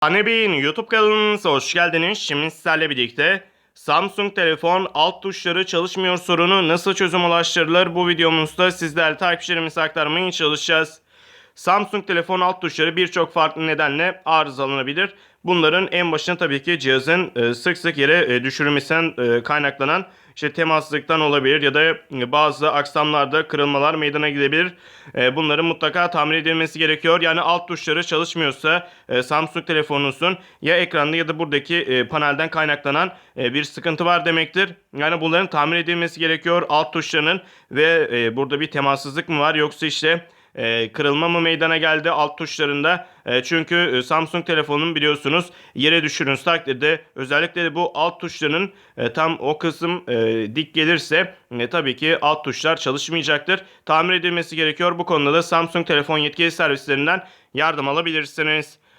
Anne Bey'in YouTube kanalınıza hoş geldiniz. Şimdi sizlerle birlikte Samsung telefon alt tuşları çalışmıyor sorunu nasıl çözüm ulaştırılır bu videomuzda sizlerle takipçilerimize aktarmaya çalışacağız. Samsung telefon alt tuşları birçok farklı nedenle arızalanabilir. Bunların en başına tabii ki cihazın e, sık sık yere e, düşürülmesinden e, kaynaklanan işte temassızlıktan olabilir ya da bazı aksamlarda kırılmalar meydana gelebilir. Bunların mutlaka tamir edilmesi gerekiyor. Yani alt tuşları çalışmıyorsa Samsung telefonunuzun ya ekranda ya da buradaki panelden kaynaklanan bir sıkıntı var demektir. Yani bunların tamir edilmesi gerekiyor alt tuşlarının ve burada bir temassızlık mı var yoksa işte e, kırılma mı meydana geldi alt tuşlarında? E, çünkü Samsung telefonun biliyorsunuz yere düşürünüz takdirde özellikle de bu alt tuşlarının e, tam o kısım e, dik gelirse e, tabii ki alt tuşlar çalışmayacaktır. Tamir edilmesi gerekiyor. Bu konuda da Samsung telefon yetkili servislerinden yardım alabilirsiniz.